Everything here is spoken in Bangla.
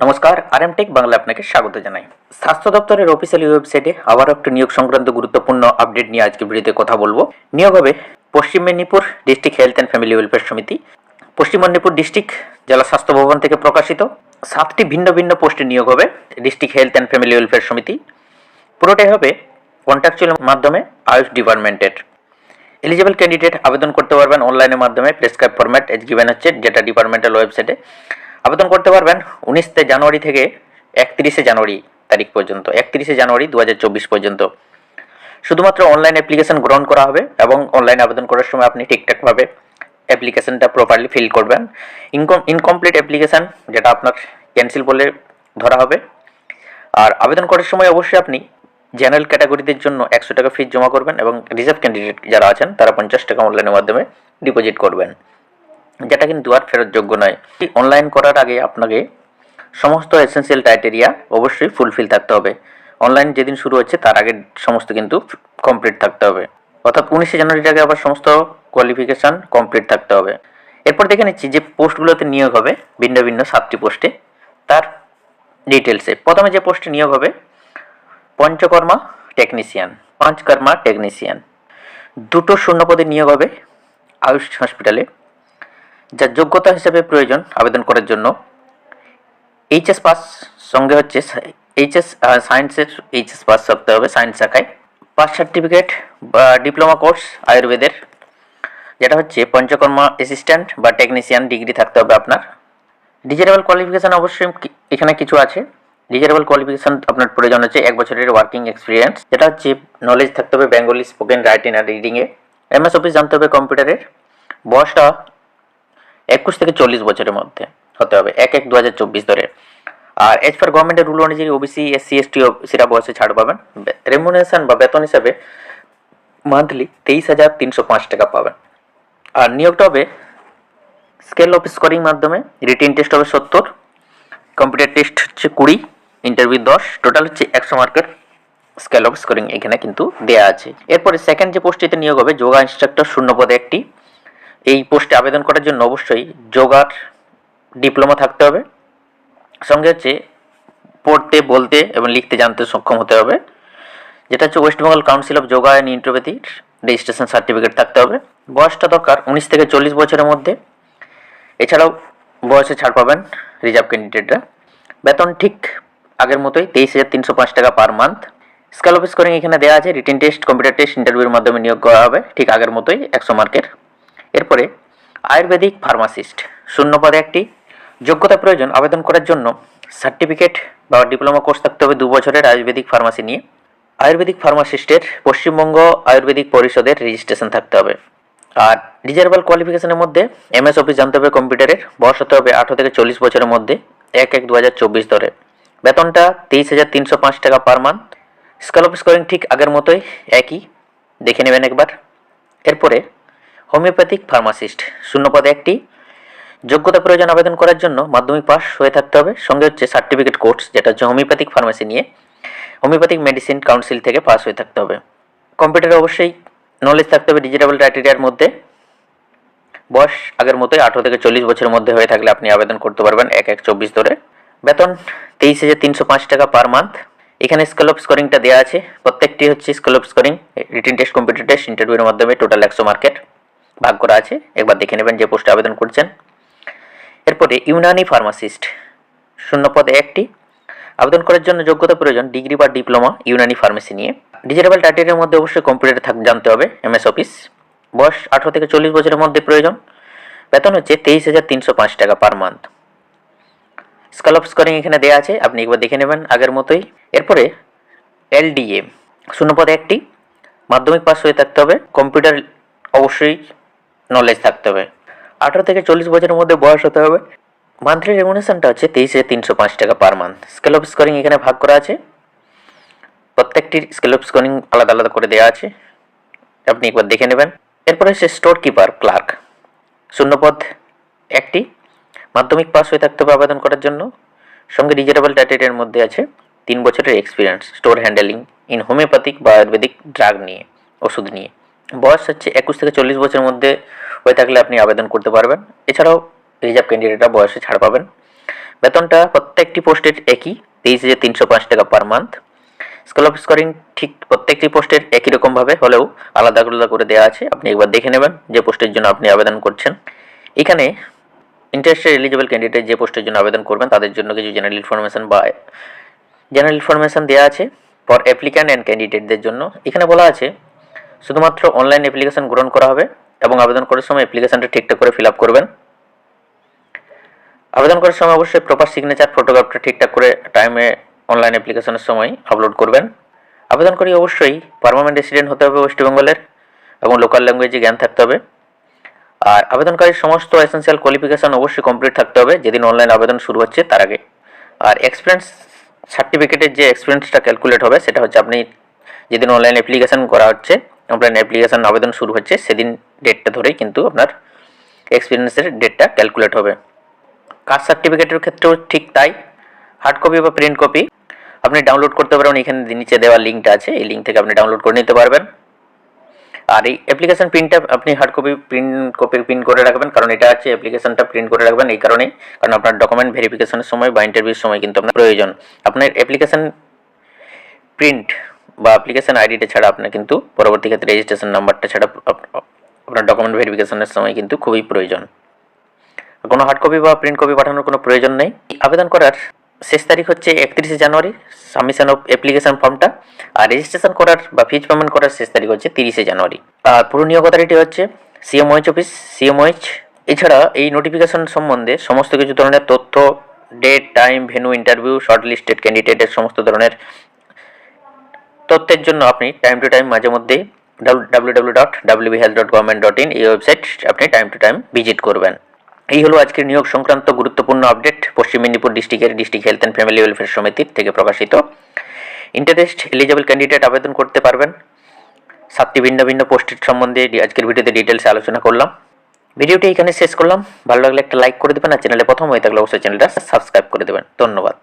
নমস্কার আর এম টেক বাংলা আপনাকে স্বাগত জানাই। স্বাস্থ্য দপ্তরের অফিসিয়ালি ওয়েবসাইটে আবার একটা নিয়োগ সংক্রান্ত গুরুত্বপূর্ণ আপডেট নিয়ে আজকে ভিডিওতে কথা বলব। নিয়োগ হবে Paschim Medinipur district health and family welfare সমিতি পশ্চিম মেদিনীপুর ডিস্ট্রিক্ট জেলা স্বাস্থ্য ভবন থেকে প্রকাশিত সাতটি ভিন্ন ভিন্ন পোস্টে নিয়োগ হবে district health and family welfare সমিতি পুরোটাই হবে কন্ট্রাকচুয়াল মাধ্যমে আয়ুষ ডিপার্টমেন্টের এলিজিবল ক্যান্ডিডেট আবেদন করতে পারবেন অনলাইনের মাধ্যমে প্রেসক্রাইব ফরম্যাট এজ গিভেন হচ্ছে যেটা ডিপার্টমেন্টাল ওয়েবসাইটে আবেদন করতে পারবেন উনিশে জানুয়ারি থেকে একত্রিশে জানুয়ারি তারিখ পর্যন্ত, একত্রিশে জানুয়ারি দু হাজার চব্বিশ পর্যন্ত। শুধুমাত্র অনলাইন অ্যাপ্লিকেশন গ্রহণ করা হবে এবং অনলাইন আবেদন করার সময় আপনি ঠিকঠাকভাবে অ্যাপ্লিকেশনটা প্রপারলি ফিল করবেন। ইনকম ইনকমপ্লিট অ্যাপ্লিকেশন যেটা আপনার ক্যান্সেল বলে ধরা হবে। আর আবেদন করার সময় অবশ্যই আপনি জেনারেল ক্যাটাগরিদের জন্য একশো টাকা ফিস জমা করবেন এবং রিজার্ভ ক্যান্ডিডেট যারা আছেন তারা পঞ্চাশ টাকা অনলাইনের মাধ্যমে ডিপোজিট করবেন। যেটা কিন্তু আর ফেরত যোগ্য নয়। অনলাইন করার আগে আপনাকে সমস্ত এসেন্সিয়াল ক্রাইটেরিয়া অবশ্যই ফুলফিল থাকতে হবে। অনলাইন যেদিন শুরু হচ্ছে, তার আগে সমস্ত কিন্তু কমপ্লিট থাকতে হবে। অর্থাৎ উনিশে জানুয়ারির আগে আবার সমস্ত কোয়ালিফিকেশান কমপ্লিট থাকতে হবে। এরপর দেখে নিচ্ছি যে পোস্টগুলোতে নিয়োগ হবে, ভিন্ন ভিন্ন সাতটি পোস্টে। তার ডিটেলসে প্রথমে যে পোস্টে নিয়োগ হবে, পঞ্চকর্মা টেকনিশিয়ান পাঁচকর্মা টেকনিশিয়ান দুটো শূন্যপদে নিয়োগ হবে, আয়ুষ হসপিটালে যার যোগ্যতা হিসেবে প্রয়োজন আবেদন করার জন্য। এইচএস পাস সঙ্গে হচ্ছে এইচএস সায়েন্সের এইচএস পাস থাকতে হবে সায়েন্স শাখায়। পাস সার্টিফিকেট বা ডিপ্লোমা কোর্স আয়ুর্বেদের, যেটা হচ্ছে পঞ্চকর্মা অ্যাসিস্ট্যান্ট বা টেকনিশিয়ান ডিগ্রি থাকতে হবে আপনার। ডিজারেবল কোয়ালিফিকেশান অবশ্যই এখানে কিছু আছে। ডিজারেবল কোয়ালিফিকেশান আপনার প্রয়োজন হচ্ছে এক বছরের ওয়ার্কিং এক্সপিরিয়েন্স যেটা হচ্ছে নলেজ থাকতে হবে বেঙ্গলি স্পোকেন রাইটিং আর রিডিংয়ে এমএস অফিস জানতে হবে কম্পিউটারের বয়সটা একুশ থেকে চল্লিশ বছরের মধ্যে হতে হবে, এক এক দু হাজার চব্বিশ ধরে। আর এজ পার গভর্নমেন্টের রুল অনুযায়ী ওবিসি এসসি এসটি সেটা বয়সে ছাড় পাবেন। রেমুনেশন বা বেতন হিসাবে মান্থলি তেইশ হাজার তিনশো পাঁচ টাকা পাবেন। আর নিয়োগটা হবে স্কেল অফ স্কোরিং মাধ্যমে রিটেন টেস্ট হবে সত্তর কম্পিউটার টেস্ট হচ্ছে কুড়ি ইন্টারভিউ দশ টোটাল হচ্ছে একশো মার্কের স্কেল অফ স্কোরিং এখানে কিন্তু দেয়া আছে। এরপরে সেকেন্ড যে পোস্টটিতে নিয়োগ হবে, যোগা ইনস্ট্রাক্টর শূন্য পদে একটি এই পোস্টে আবেদন করার জন্য অবশ্যই যোগার ডিপ্লোমা থাকতে হবে। সঙ্গে হচ্ছে পড়তে, বলতে এবং লিখতে জানতে সক্ষম হতে হবে। যেটা হচ্ছে West Bengal council of yoga and ইন্টারপ্যাথির registration certificate থাকতে হবে। বয়সটা দরকার উনিশ থেকে চল্লিশ বছরের মধ্যে। এছাড়াও বয়সে ছাড় পাবেন রিজার্ভ ক্যান্ডিডেটরা বেতন ঠিক আগের মতোই তেইশ হাজার তিনশো পাঁচ টাকা per month scale of scoring এখানে দেওয়া আছে। রিটেন টেস্ট কম্পিউটার টেস্ট ইন্টারভিউর মাধ্যমে নিয়োগ করা হবে। ঠিক আগের মতোই একশো মার্কের এরপরে আয়ুর্বেদিক ফার্মাসিস্ট শূন্য পদে একটি। যোগ্যতা প্রয়োজন, আবেদন করার জন্য সার্টিফিকেট বা ডিপ্লোমা কোর্স থাকতে হবে দু বছরের আয়ুর্বেদিক ফার্মাসি নিয়ে। আয়ুর্বেদিক ফার্মাসিস্টের পশ্চিমবঙ্গ আয়ুর্বেদিক পরিষদের রেজিস্ট্রেশন থাকতে হবে। আর ডিজারেবল কোয়ালিফিকেশনের মধ্যে এমএস অফিস জানতে হবে কম্পিউটারের, বয়স হতে হবে আঠারো থেকে চল্লিশ বছরের মধ্যে, এক এক দু হাজার চব্বিশ ধরে। বেতনটা তেইশ হাজার তিনশো পাঁচ টাকা পার মান্থ। স্কেল স্কোরিং ঠিক আগের মতোই একই, দেখে নেবেন একবার। এরপরে হোমিওপ্যাথিক ফার্মাসিস্ট। শূন্য পদে একটি, যোগ্যতা প্রয়োজন আবেদন করার জন্য মাধ্যমিক পাস হয়ে থাকতে হবে। সঙ্গে হচ্ছে সার্টিফিকেট কোর্স, যেটা হচ্ছে হোমিওপ্যাথিক ফার্মাসি নিয়ে। হোমিওপ্যাথিক মেডিসিন কাউন্সিল থেকে পাস হয়ে থাকতে হবে। কম্পিউটারে অবশ্যই নলেজ থাকতে হবে ডিজিটাল ক্রাইটেরিয়ার মধ্যে। বয়স আগের মতোই আঠারো থেকে চল্লিশ বছরের মধ্যে হয়ে থাকলে আপনি আবেদন করতে পারবেন এক এক চব্বিশ ধরে। বেতন তেইশ হাজার তিনশো পাঁচ টাকা পার মান্থ। এখানে স্কেল অফ স্কোরিংটা দেওয়া আছে। প্রত্যেকটি হচ্ছে scale of scoring, written test, computer test, ইন্টারভিউর মাধ্যমে টোটাল একশো মার্কেট। ভাগ করা আছে। একবার দেখে নেবেন যে পোস্টে আবেদন করছেন। এরপরে ইউনানি ফার্মাসিস্ট শূন্য পদে একটি। আবেদন করার জন্য যোগ্যতা প্রয়োজন, ডিগ্রি বা ডিপ্লোমা ইউনানি ফার্মেসি নিয়ে। ডিজিটাল টাইটেলের মধ্যে অবশ্যই কম্পিউটারে থাক জানতে হবে, এমএস অফিস। বয়স আঠারো থেকে চল্লিশ বছরের মধ্যে প্রয়োজন। বেতন হচ্ছে তেইশ হাজার তিনশো পাঁচ টাকা per month. Scale of scoring এখানে দেওয়া আছে, আপনি একবার দেখে নেবেন আগের মতোই। এরপরে এলডিএ শূন্য পদে একটি। মাধ্যমিক পাস হয়ে থাকতে হবে। কম্পিউটার অবশ্যই নলেজ থাকতে হবে। আঠারো থেকে চল্লিশ বছরের মধ্যে বয়স হতে হবে। মান্থলি রেমুনেশনটা হচ্ছে তেইশ তিনশো পাঁচ টাকা per month scale of scoring এখানে ভাগ করা আছে। প্রত্যেকটির স্কেল অফ স্কোরিং আলাদা আলাদা করে দেওয়া আছে। আপনি একবার দেখে নেবেন। এরপরে হচ্ছে স্টোর কিপার ক্লার্ক শূন্যপদ একটি। মাধ্যমিক পাস হয়ে থাকতে হবে আবেদন করার জন্য। সঙ্গে রিজার্ভেবল টাইটেলের মধ্যে আছে তিন বছরের experience store handling in homeopathic বা আয়ুর্বেদিক ড্রাগ নিয়ে, ওষুধ নিয়ে। বয়স হচ্ছে একুশ থেকে চল্লিশ বছরের মধ্যে হয়ে থাকলে আপনি আবেদন করতে পারবেন। এছাড়াও রিজার্ভ ক্যান্ডিডেটরা বয়সে ছাড় পাবেন। বেতনটা প্রত্যেকটি পোস্টের একই, তেইশ হাজার তিনশো পাঁচ টাকা per month scale of scoring ঠিক প্রত্যেকটি পোস্টের একই রকমভাবে হলেও আলাদা আলাদা করে দেওয়া আছে। আপনি একবার দেখে নেবেন যে পোস্টের জন্য আপনি আবেদন করছেন। এখানে ইন্টারেস্টেড এলিজিবল ক্যান্ডিডেট যে পোস্টের জন্য আবেদন করবেন, তাদের জন্য কিছু জেনারেল ইনফরমেশন বা জেনারেল ইনফরমেশন দেওয়া আছে। ফর অ্যাপ্লিক্যান্ট অ্যান্ড ক্যান্ডিডেটদের জন্য। এখানে বলা আছে শুধুমাত্র অনলাইন অ্যাপ্লিকেশন গ্রহণ করা হবে এবং আবেদন করার সময় অ্যাপ্লিকেশনটা ঠিকঠাক করে ফিল করবেন। আবেদন করার সময় অবশ্যই প্রপার সিগনেচার ফটোগ্রাফটা ঠিকঠাক করে টাইমে অনলাইন অ্যাপ্লিকেশনের সময় আপলোড করবেন। আবেদনকারী অবশ্যই পারমানেন্ট রেসিডেন্ট হতে হবে ওয়েস্ট বেঙ্গলের এবং লোকাল ল্যাঙ্গুয়েজে জ্ঞান থাকতে হবে। আর আবেদনকারীর সমস্ত এসেন্সিয়াল কোয়ালিফিকেশন অবশ্যই কমপ্লিট থাকতে হবে, যেদিন অনলাইন আবেদন শুরু হচ্ছে তার আগে। আর এক্সপিরিয়েন্স সার্টিফিকেটের যে এক্সপিরিয়েন্সটা ক্যালকুলেট হবে, সেটা হচ্ছে আপনি যেদিন অনলাইন অ্যাপ্লিকেশন করা হচ্ছে অনলাইন অ্যাপ্লিকেশান আবেদন শুরু হচ্ছে, সেদিন ডেটটা ধরেই কিন্তু আপনার এক্সপিরিয়েন্সের ডেটটা ক্যালকুলেট হবে। কাস্ট সার্টিফিকেটের ক্ষেত্রেও ঠিক তাই। হার্ড কপি বা প্রিন্ট কপি আপনি ডাউনলোড করতে পারবেন এখানে নিচে দেওয়া লিঙ্কটা আছে, এই লিঙ্ক থেকে আপনি ডাউনলোড করে নিতে পারবেন। আর এই অ্যাপ্লিকেশন প্রিন্টটা আপনি hard copy print copy print করে রাখবেন, কারণ এটা আছে অ্যাপ্লিকেশানটা প্রিন্ট করে রাখবেন এই কারণেই, কারণ আপনার ডকুমেন্ট ভেরিফিকেশনের সময় বা ইন্টারভিউর সময় কিন্তু আপনার প্রয়োজন। আপনার অ্যাপ্লিকেশন প্রিন্ট বা অ্যাপ্লিকেশন আইডিটা ছাড়া আপনার কিন্তু পরবর্তী ক্ষেত্রে রেজিস্ট্রেশন নাম্বারটা ছাড়া আপ- আপ- আপনার ডকুমেন্ট ভেরিফিকেশনের সময় কিন্তু খুবই প্রয়োজন। কোনো হার্ড কপি বা প্রিন্ট কপি পাঠানোর কোনো প্রয়োজন নেই। আবেদন করার শেষ তারিখ হচ্ছে একত্রিশে জানুয়ারি সাবমিশন অফ অ্যাপ্লিকেশন ফর্মটা আর রেজিস্ট্রেশন করার বা ফিজ পেমেন্ট করার শেষ তারিখ হচ্ছে তিরিশে জানুয়ারি। আর পুরো নিয়োগ অথরিটি হচ্ছে সিএমওএইচ অফিস সিএমওএইচ এছাড়া এই নোটিফিকেশন সম্বন্ধে সমস্ত কিছু ধরনের তথ্য date time venue interview short listed ক্যান্ডিডেটের সমস্ত ধরনের তথ্যের জন্য আপনি টাইম টু টাইম মাঝে মধ্যেই ডাব্লিউ ডট ডট এই ওয়েবসাইট আপনি টাইম টু টাইম ভিজিট করবেন। এই হলো আজকের নিয়োগ সংক্রান্ত গুরুত্বপূর্ণ আপডেট পশ্চিম মেদিনীপুর ডিস্ট্রিক্টের district health and family welfare সমিতির থেকে প্রকাশিত। ইন্টারেস্ট এলিজেবল ক্যান্ডিডেট আবেদন করতে পারবেন। সাতটি ভিন্ন ভিন্ন পোস্টের সম্বন্ধে আজকের ভিডিওতে ডিটেলসে আলোচনা করলাম। ভিডিওটি এখানে শেষ করলাম। ভালো লাগলে একটা লাইক করে দেবেন আর চ্যানেলে প্রথম হয়ে থাকলে অবশ্যই চ্যানেলটা সাবস্ক্রাইব করে দেবেন। ধন্যবাদ।